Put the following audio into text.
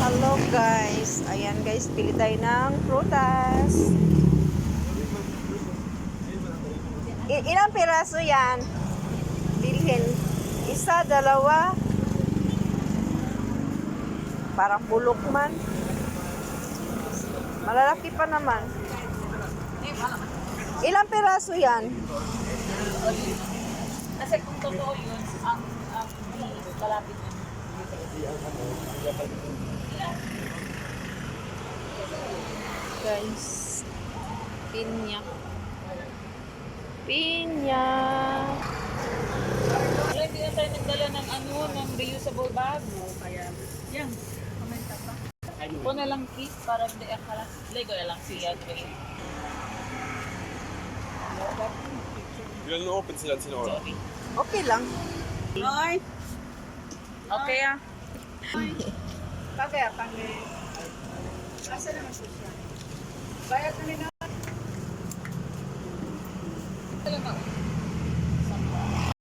Hello guys. Ayan guys, pili tayo ng prutas. I- ilang piraso yan? Bilhin. Isa, dalawa. Parang bulok man. Malalaki pa naman. Ilang piraso yan? Kasi kung totoo yun, ang, ang malapit yun. Guys. Pinya. Pinya. Wala, hindi na tayo nagdala ng ano, ng reusable bag. Kaya, yan. Komenta pa. Ako na lang kit para hindi akala. Lego na lang siya. Okay. Ilan na open sila sila oras? Okay lang. Hoy! Okay ah. Bagay, pangge. Asa naman siya? Bayad na.